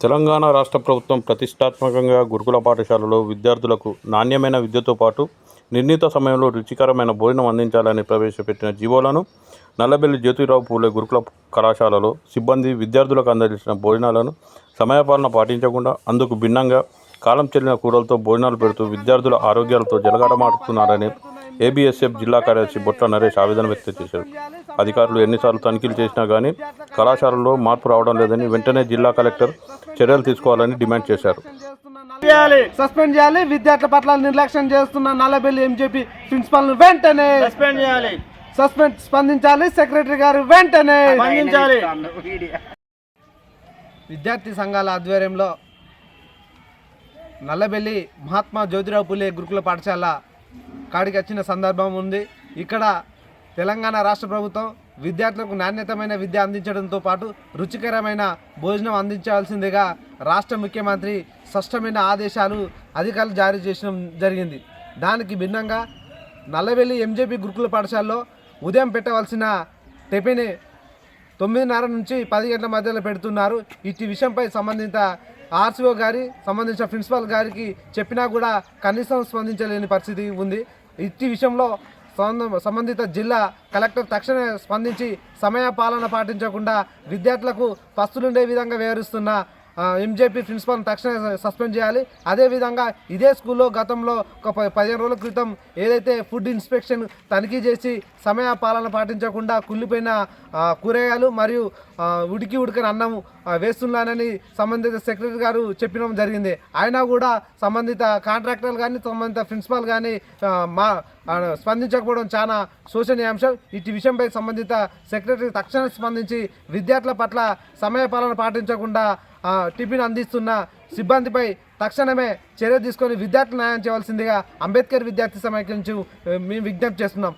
తెలంగాణ రాష్ట్ర ప్రభుత్వం ప్రతిష్టాత్మకంగా గురుకుల పాఠశాలలో విద్యార్థులకు నాణ్యమైన విద్యతో పాటు నిర్ణీత సమయంలో రుచికరమైన భోజనం అందించాలని ప్రవేశపెట్టిన జీవోలను నల్లబెల్లి జ్యోతిరావు పూలే గురుకుల కళాశాలలో సిబ్బంది విద్యార్థులకు అందజేసిన భోజనాలను సమయపాలన పాటించకుండా అందుకు భిన్నంగా కాలం చెల్లిన కూరలతో భోజనాలు పెడుతూ విద్యార్థుల ఆరోగ్యాలతో జలగాటమాడుతున్నారని ఏబిఎస్ఎఫ్ జిల్లా కార్యదర్శి బొట్ల నరేష్ ఆవేదన వ్యక్తం చేశారు. అధికారులు ఎన్నిసార్లు తనిఖీలు చేసినా కానీ కళాశాలలో మార్పు రావడం లేదని వెంటనే జిల్లా కలెక్టర్ చర్యలు తీసుకోవాలని డిమాండ్ చేశారు. చేయాలి సస్పెండ్ చేయాలి విద్యార్థుల పట్ల నిర్లక్ష్యం చేస్తున్న నల్లబెల్లి ఎంజేపీ ప్రిన్సిపల్ వెంటనే సస్పెండ్ చేయాలి. సస్పెండ్ స్పందించాలి సెక్రటరీ గారు వెంటనే స్పందించాలి. విద్యార్థి సంఘాల ఆధ్వర్యంలో నల్లబెల్లి మహాత్మా జ్యోతిరావు పులే గురుకుల పాఠశాల కాడికి వచ్చిన సందర్భం ఉంది. ఇక్కడ తెలంగాణ రాష్ట్ర ప్రభుత్వం విద్యార్థులకు నాణ్యతమైన విద్య అందించడంతో పాటు రుచికరమైన భోజనం అందించాల్సిందిగా రాష్ట్ర ముఖ్యమంత్రి స్పష్టమైన ఆదేశాలు అధికారులు జారీ చేయడం జరిగింది. దానికి భిన్నంగా నల్లవెల్లి ఎంజేపీ గురుకుల పాఠశాలలో ఉదయం పెట్టవలసిన టిఫిన్ తొమ్మిదిన్నర నుంచి పది గంటల మధ్యలో పెడుతున్నారు. ఇట్టి విషయంపై సంబంధిత ఆర్సీఓ గారి సంబంధించిన ప్రిన్సిపాల్ గారికి చెప్పినా కూడా కనీసం స్పందించలేని పరిస్థితి ఉంది. ఇట్టి విషయంలో సంబంధిత జిల్లా కలెక్టర్ తక్షణమే స్పందించి సమయ పాలన పాటించకుండా విద్యార్థులకు పస్తులుండే విధంగా వ్యవహరిస్తున్న ఎంజేపీ ప్రిన్సిపల్ని తక్షణ సస్పెండ్ చేయాలి. అదేవిధంగా ఇదే స్కూల్లో గతంలో ఒక పదిహేను రోజుల క్రితం ఏదైతే ఫుడ్ ఇన్స్పెక్షన్ తనిఖీ చేసి సమయ పాలన పాటించకుండా కుళ్ళిపోయిన కూరగాయలు మరియు ఉడికి ఉడికిన అన్నం వేస్తున్నానని సంబంధిత సెక్రటరీ గారు చెప్పడం జరిగింది. అయినా కూడా సంబంధిత కాంట్రాక్టర్లు కానీ సంబంధిత ప్రిన్సిపాల్ కానీ మా స్పందించకపోవడం చాలా శోచనీయాంశం. ఇటు విషయంపై సంబంధిత సెక్రటరీ తక్షణ స్పందించి విద్యార్థుల పట్ల సమయపాలన పాటించకుండా టిఫిన్ అందిస్తున్న సిబ్బందిపై తక్షణమే చర్య తీసుకొని విద్యార్థులు న్యాయం చేయవలసిందిగా అంబేద్కర్ విద్యార్థి సమైక్యం మేము విజ్ఞప్తి చేస్తున్నాం.